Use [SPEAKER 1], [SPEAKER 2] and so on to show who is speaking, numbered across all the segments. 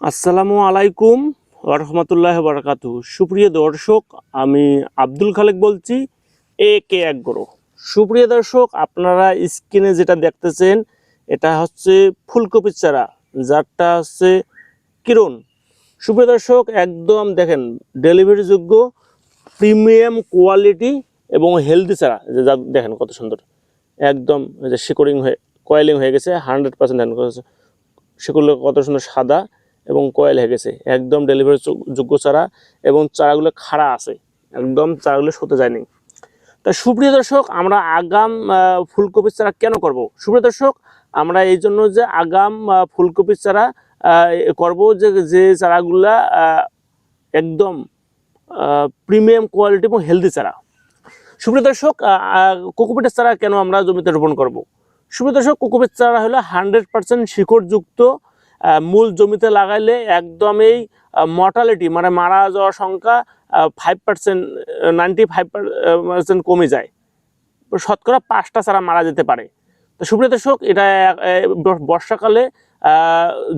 [SPEAKER 1] আসসালামু আলাইকুম রহমতুল্লাহ বারাকাতু সুপ্রিয় দর্শক, আমি আব্দুল খালেক বলছি, এ কে এক গরো। সুপ্রিয় দর্শক, আপনারা স্ক্রিনে যেটা দেখতেছেন, এটা হচ্ছে ফুলকপির চারা, যারটা হচ্ছে কিরণ। সুপ্রিয় দর্শক, একদম দেখেন ডেলিভারি যোগ্য প্রিমিয়াম কোয়ালিটি এবং হেলদি চারা। যে যা দেখেন কত সুন্দর। একদম যে শিকরিং হয়ে কয়েলিং হয়ে গেছে হান্ড্রেড পার্সেন্ট হ্যান্ড করেছে সেগুলো কত সুন্দর সাদা। এবং কয়েল হয়ে গেছে। একদম ডেলিভারি যোগ্য চারা এবং চারাগুলো খাড়া আছে। একদম চারাগুলো সতে যায়নি। তা সুপ্রিয় দর্শক, আমরা আগাম ফুলকপির চারা কেন করব? সুপ্রিয় দর্শক, আমরা এই জন্য যে আগাম ফুলকপির চারা করব যে যে চারাগুলা একদম প্রিমিয়াম কোয়ালিটি এবং হেলদি চারা। সুপ্রিয় দর্শক কোকোপিটের চারা কেন আমরা জমিতে রোপণ করব? সুপ্রিয় দর্শক কোকোপিট চারা হলো হান্ড্রেড পার্সেন্ট শিকড়যুক্ত মূল জমিতে লাগাইলে একদমই মর্টালিটি মানে মারা যাওয়ার সংখ্যা five percent ninety five percent কমে যায়। শতকরা পাঁচটা ছাড়া মারা যেতে পারে। তো সুপ্রিয় দর্শক, এটা বর্ষাকালে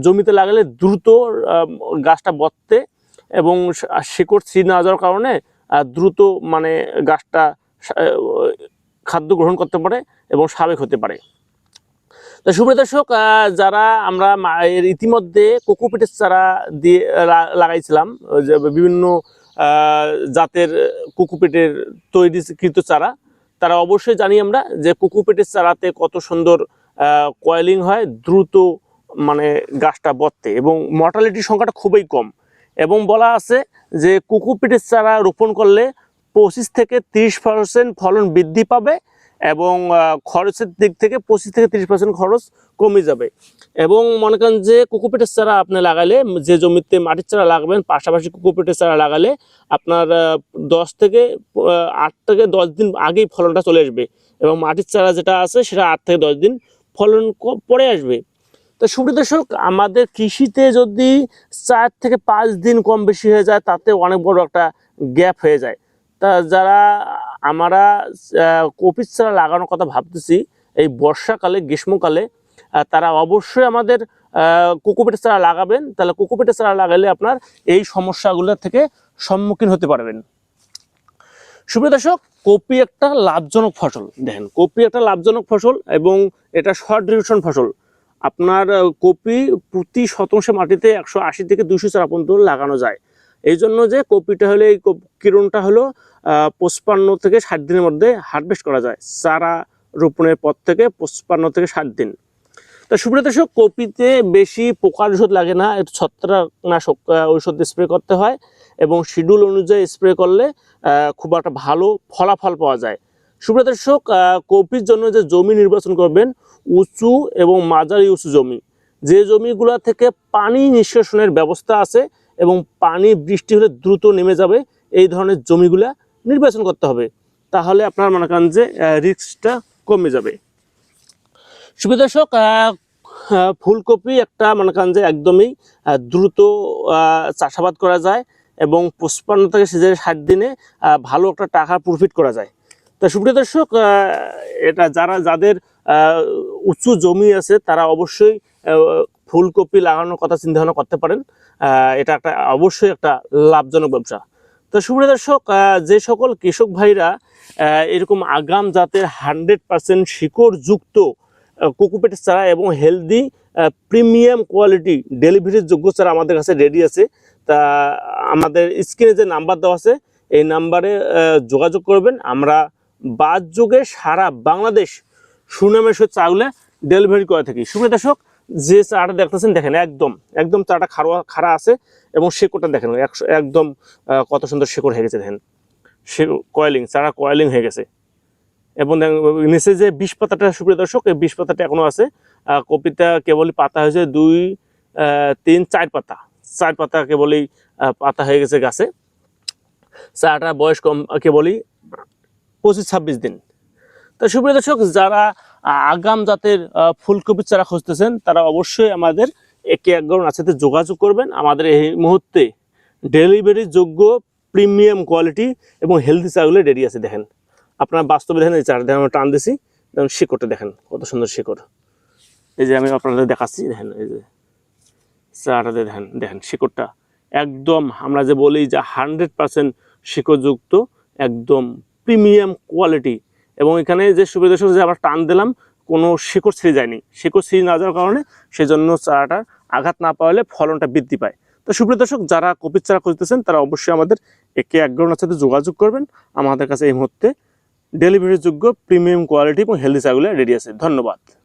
[SPEAKER 1] জমিতে লাগালে দ্রুত গাছটা বত্তে এবং শিকড় ছিঁড়ে না যাওয়ার কারণে দ্রুত মানে গাছটা খাদ্য গ্রহণ করতে পারে এবং সাবেক হতে পারে। তো সুপ্রিয় দর্শক যারা আমরা ইতিমধ্যে কোকোপিটের চারা দিয়ে লাগাইছিলাম বিভিন্ন জাতের কোকোপিটের তৈরিকৃত চারা, তারা অবশ্যই জানি আমরা যে কোকোপিটের চারাতে কত সুন্দর কয়েলিং হয়, দ্রুত মানে গাছটা বর্তে এবং মর্টালিটির সংখ্যাটা খুবই কম এবং বলা আছে যে কোকোপিটের চারা রোপণ করলে পঁচিশ থেকে তিরিশ পার্সেন্ট ফলন বৃদ্ধি পাবে এবং খরচের দিক থেকে পঁচিশ থেকে তিরিশ পার্সেন্ট খরচ কমে যাবে। এবং মনে করেন যে কোকোপিটের চারা আপনি লাগালে, যে জমিতে মাটির চারা লাগাবেন, পাশাপাশি কোকোপিটের চারা লাগালে আপনার দশ থেকে আট থেকে দশ দিন আগেই ফলনটা চলে আসবে। এবং মাটির চারা যেটা আছে সেটা আট থেকে দশ দিন ফলন পরে আসবে। তো সুপ্রিয় দর্শক, আমাদের কৃষিতে যদি চার থেকে পাঁচ দিন কম বেশি হয়ে যায়, তাতে অনেক বড় একটা গ্যাপ হয়ে যায়। তা যারা আমরা কপির চারা লাগানোর কথা ভাবতেছি। এই বর্ষাকালে, গ্রীষ্মকালে তারা অবশ্যই আমাদের কোকোপিটের চারা লাগাবেন। তাহলে কোকোপিটের চারা লাগালে আপনার এই সমস্যাগুলো থেকে সম্মুখীন হতে পারবেন। সুপ্রিয় দর্শক, কপি একটা লাভজনক ফসল। দেখেন, কপি একটা লাভজনক ফসল এবং এটা শর্ট ডিউরেশন ফসল। আপনার কপি প্রতি শতাংশ মাটিতে একশো আশি থেকে দুশো চারা পর্যন্ত লাগানো যায়। এই জন্য যে কপিটা হলে, এই কিরণটা হলো পঁচপান্ন থেকে ষাট দিনের মধ্যে হারভেস্ট করা যায়, চারা রোপণের পর থেকে পঁচপান্ন থেকে ষাট দিন। তা সুপ্রিয় দর্শক, কপিতে বেশি পোকার ওষুধ লাগে না একটু ছত্রাকনাশক ঔষধ স্প্রে করতে হয় এবং শিডিউল অনুযায়ী স্প্রে করলে খুব একটা ভালো ফলাফল পাওয়া যায়। সুপ্রিয় দর্শক কপির জন্য যে জমি নির্বাচন করবেন, উঁচু এবং মাঝারি উঁচু জমি, যে জমিগুলো থেকে পানি নিষ্কাশনের ব্যবস্থা আছে এবং পানি বৃষ্টি হলে দ্রুত নেমে যাবে। এই ধরনের জমিগুলা নির্বাচন করতে হবে। তাহলে আপনার মনে করেন যে রিস্কটা কমে যাবে। আহ, ফুলকপি একটা মনে করেন যে একদমই দ্রুত চাষাবাদ করা যায় এবং পঁচপান্ন থেকে সিজনের ষাট দিনে ভালো একটা টাকা প্রফিট করা যায়। তা সুপ্রিয় দর্শক এটা যারা যাদের উঁচু জমি আছে তারা অবশ্যই ফুলকপি লাগানোর কথা চিন্তা ভাবনা করতে পারেন। এটা একটা অবশ্যই একটা লাভজনক ব্যবসা। তো সুপ্রিয় দর্শক যে সকল কৃষক ভাইরা এরকম আগাম জাতের হান্ড্রেড পার্সেন্ট শিকড়যুক্ত কোকোপেটের চারা এবং হেলদি প্রিমিয়াম কোয়ালিটি ডেলিভারির যোগ্য চারা আমাদের কাছে রেডি আছে। তা আমাদের স্ক্রিনে যে নাম্বার দেওয়া আছে, এই নাম্বারে যোগাযোগ করবেন। আমরা বাদ যুগে সারা বাংলাদেশ সুনামের সহ চাগুলো ডেলিভারি করে থাকি। সুপ্রিয় দর্শক যে চাটা দেখতেছেন, দেখেন, একদম একদম চাটা খাড়া খাড়া আছে এবং শেকড়টা দেখেন একদম কত সুন্দর শেকড় হয়ে গেছে, দেখেন। সে কয়েলিং, চারা কয়েলিং হয়ে গেছে। এবং নিচে যে বিষ পাতাটা, সুপ্রিয় দর্শক, এই বিষ পাতাটা এখনও আছে। কপিটা কেবলই পাতা হয়েছে দুই তিন, চার পাতা। চার পাতা কেবলই পাতা হয়ে গেছে গাছে। চাটা বয়স কম, কেবলই পঁচিশ, ছাব্বিশ দিন। তো সুপ্রিয় দর্শক, যারা আগাম জাতের আহ, ফুলকপির চারা খুঁজতেছেন তারা অবশ্যই আমাদের একে একগরণ আছে যোগাযোগ করবেন। আমাদের এই মুহূর্তে ডেলিভারি যোগ্য প্রিমিয়াম কোয়ালিটি এবং হেলদি চাগুলো রেডি আছে দেখেন। আপনারা বাস্তবে দেখেন এই চারা আমরা টান দিছি দেখেন শিকড়টা দেখেন কত সুন্দর শিকড়। এই যে আমি আপনাদের দেখাচ্ছি দেখেন এই যে চারাটা দেখেন দেখেন শিকড়টা। একদম আমরা যে বলি যে হান্ড্রেড পার্সেন্ট শিকড়যুক্ত একদম প্রিমিয়াম কোয়ালিটি এবং এখানে যে সুবিধা যে আমরা টান দিলাম, কোনো শিকড় ছিঁড়ে যায়নি। শিকড় ছিঁড়ে না যাওয়ার কারণে সেজন্য চারাটা আঘাত না পাওয়ালে ফলনটা বৃদ্ধি পায়। তো সুপ্রিয় দর্শক, যারা কপির চারা খুঁজতেছেন, তারা অবশ্যই আমাদের একে একগ্রহণের সাথে যোগাযোগ করবেন। আমাদের কাছে এই মুহূর্তে ডেলিভারিযোগ্য প্রিমিয়াম কোয়ালিটি এবং হেলদি চাগুলো রেডি আছে। ধন্যবাদ।